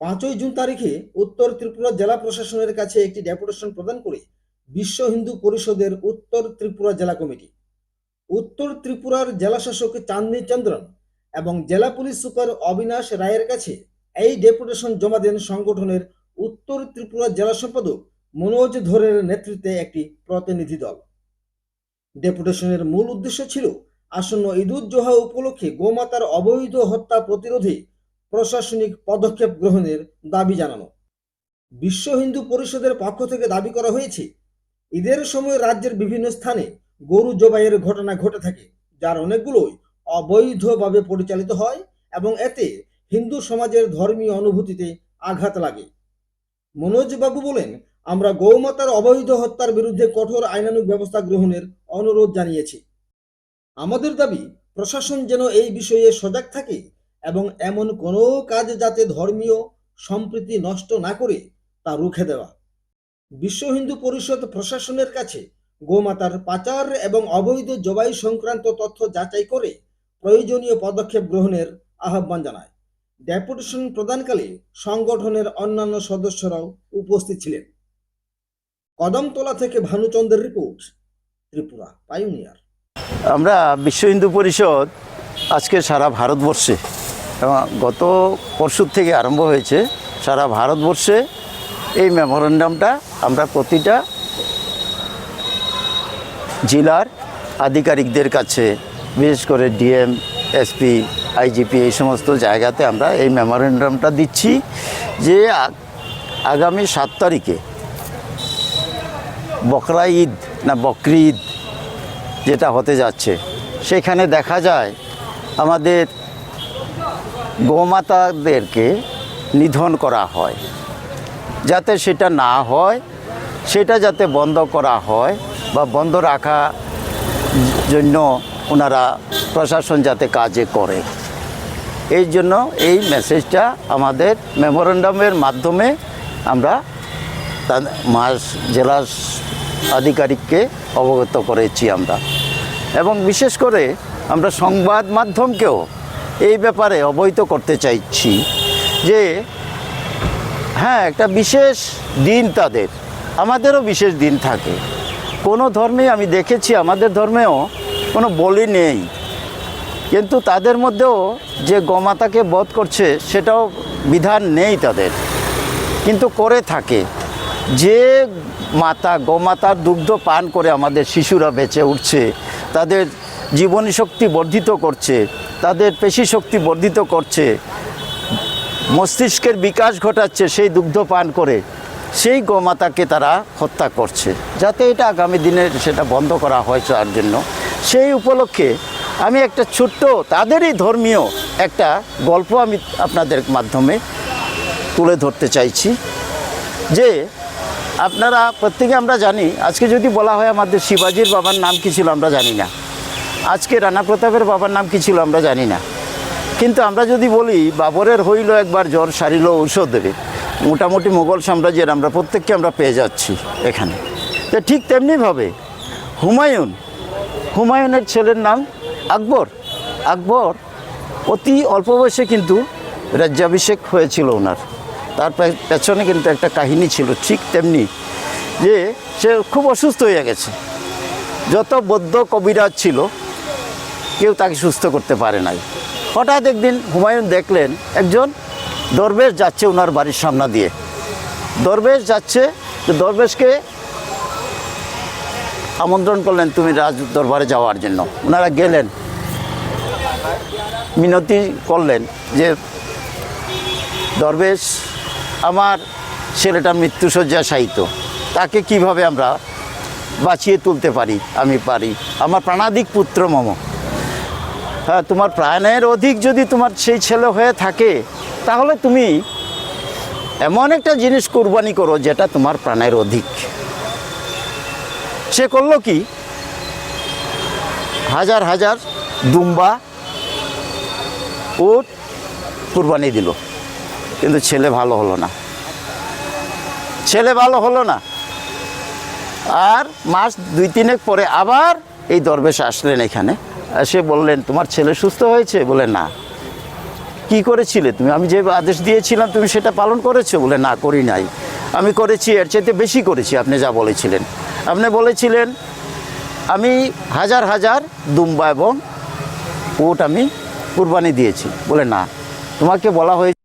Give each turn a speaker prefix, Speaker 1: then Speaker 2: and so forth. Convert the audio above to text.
Speaker 1: পাঁচই জুন তারিখে উত্তর ত্রিপুরা জেলা প্রশাসনের কাছে একটি ডেপুটেশন প্রদান করে বিশ্ব হিন্দু পরিষদের উত্তর ত্রিপুরা জেলা কমিটি। উত্তর ত্রিপুরার জেলাশাসক চাঁদনী চন্দ্রন এবং জেলা পুলিশ সুপার অবিনাশ রায়ের কাছে এই ডেপুটেশন জমা দেন সংগঠনের উত্তর ত্রিপুরা জেলা সম্পাদক মনোজ ধরের নেতৃত্বে একটি প্রতিনিধি দল। ডেপুটেশনের মূল উদ্দেশ্য ছিল আসন্ন ঈদুজ্জোহা উপলক্ষে গোমাতার অবৈধ হত্যা প্রতিরোধে প্রশাসনিক পদক্ষেপ গ্রহণের দাবি জানানো। বিশ্ব হিন্দু পরিষদের পক্ষ থেকে দাবি করা হয়েছে, ঈদের সময় রাজ্যের বিভিন্ন স্থানে গরু জবাইয়ের ঘটনা ঘটে থাকে, যার অনেকগুলোই অবৈধভাবে পরিচালিত হয় এবং এতে হিন্দু সমাজের ধর্মীয় অনুভূতিতে আঘাত লাগে। মনোজবাবু বলেন, আমরা গৌমাতার অবৈধ হত্যার বিরুদ্ধে কঠোর আইনানুগ ব্যবস্থা গ্রহণের অনুরোধ জানিয়েছি। আমাদের দাবি, প্রশাসন যেন এই বিষয়ে সজাগ থাকে এবং এমন কোনো কাজ যাতে ধর্মীয় সম্প্রীতি নষ্ট না করে তা রুখে দেওয়া। বিশ্ব হিন্দু পরিষদ প্রশাসনের কাছে গোমাতার পাচার এবং অবৈধ জবাই সংক্রান্ত তথ্য যাচাই করে প্রয়োজনীয় পদক্ষেপ গ্রহণের আহ্বান জানায়। ডেপুটেশন প্রদানকালে সংগঠনের অন্যান্য সদস্যরাও উপস্থিত ছিলেন। কদমতলা থেকে ভানুচন্দ্রের রিপোর্ট, ত্রিপুরা পাইওনিয়ার
Speaker 2: আমরা বিশ্ব হিন্দু পরিষদ আজকে সারা ভারতবর্ষে এবং গত পরশুর থেকে আরম্ভ হয়েছে সারা ভারতবর্ষে এই মেমোরেন্ডামটা আমরা প্রতিটা জেলার আধিকারিকদের কাছে, বিশেষ করে ডিএম, এসপি, আইজিপি এই সমস্ত জায়গাতে আমরা এই মেমোরেন্ডামটা দিচ্ছি যে আগামী সাত তারিখে বকরা ঈদ না বকরি ঈদ যেটা হতে যাচ্ছে, সেখানে দেখা যায় আমাদের গোমাতাদেরকে নিধন করা হয়। যাতে সেটা না হয়, সেটা যাতে বন্ধ করা হয় বা বন্ধ রাখা জন্য ওনারা প্রশাসন যাতে কাজে করে। এই জন্য এই মেসেজটা আমাদের মেমোরেন্ডামের মাধ্যমে আমরা মাস জেলা আধিকারিককে অবগত করেছি আমরা। এবং বিশেষ করে আমরা সংবাদ মাধ্যমকেও এই ব্যাপারে অবহিত করতে চাইছি যে হ্যাঁ একটা বিশেষ দিন তাদের, আমাদেরও বিশেষ দিন থাকে। কোনো ধর্মে আমি দেখেছি, আমাদের ধর্মেও কোনো বলি নেই। কিন্তু তাদের মধ্যেও যে গোমাতাকে বধ করছে, সেটাও বিধান নেই তাদের। কিন্তু করে থাকে। যে মাতা, গোমাতার দুগ্ধ পান করে আমাদের শিশুরা বেঁচে উঠছে, তাদের জীবনী শক্তি বর্ধিত করছে তাদের পেশি শক্তি বর্ধিত করছে। মস্তিষ্কের বিকাশ ঘটাচ্ছে সেই দুগ্ধ পান করে। সেই গোমাতাকে তারা হত্যা করছে। যাতে এটা আগামী দিনে সেটা বন্ধ করা হয় তার জন্য। সেই উপলক্ষে আমি একটা ছোট্ট, তাদেরই ধর্মীয় একটা গল্প আমি আপনাদের মাধ্যমে তুলে ধরতে চাইছি। যে আপনারা প্রত্যেকে আমরা জানি, আজকে যদি বলা হয় আমাদের শিবাজির বাবার নাম কি ছিল আমরা জানি না। আজকে রানা প্রতাপের বাবার নাম কি ছিল আমরা জানি না। কিন্তু আমরা যদি বলি, বাবরের হইল একবার জ্বর সারিল ঔষধ দেবে মোটামুটি মুঘল সাম্রাজ্যের আমরা প্রত্যেককে আমরা পেয়ে যাচ্ছি এখানে। তো ঠিক তেমনিভাবে হুমায়ুন, হুমায়ুনের ছেলের নাম আকবর। আকবর অতি অল্প বয়সে কিন্তু রাজ্যাভিষেক হয়েছিল ওনার। তার পেছনে কিন্তু একটা কাহিনী ছিল ঠিক তেমনি যে সে খুব অসুস্থ হয়ে গেছে। যত বৌদ্ধ কবিরাজ ছিল কেউ তাকে সুস্থ করতে পারে নাই। হঠাৎ একদিন হুমায়ুন দেখলেন একজন দরবেশ যাচ্ছে ওনার বাড়ির সামনা দিয়ে। দরবেশ যাচ্ছে, তো দরবেশকে আমন্ত্রণ করলেন, তুমি রাজ দরবারে যাওয়ার জন্য। ওনারা গেলেন। মিনতি করলেন যে, দরবেশ, আমার ছেলেটা মৃত্যুসজ্জা সাহিত্য। তাকে কীভাবে আমরা বাঁচিয়ে তুলতে পারি, আমি পারি? আমার প্রাণাধিক পুত্র মম। হ্যাঁ তোমার প্রাণের অধিক যদি তোমার সেই ছেলে হয়ে থাকে, তাহলে তুমি এমন একটা জিনিস কোরবানি করো যেটা তোমার প্রাণের অধিক। সে করল কি? হাজার হাজার দুম্বা উট কোরবানি দিল। কিন্তু ছেলে ভালো হলো না। ছেলে ভালো হলো না। আর মাস দুই তিনেক পরে আবার এই দরবেশ আসলেন এখানে। এসে বললেন, তোমার ছেলে সুস্থ হয়েছে? বলে, না। কি করেছিলে তুমি? আমি যে আদেশ দিয়েছিলাম, তুমি সেটা পালন করেছ? বলে, না, করি নাই। আমি করেছি, এর চাইতে বেশি করেছি, আপনি যা বলেছিলেন। আপনি বলেছিলেন, আমি হাজার হাজার দুম্বা এবং উট আমি কুরবানি দিয়েছি। বলে, না। তোমাকে বলা হয়েছে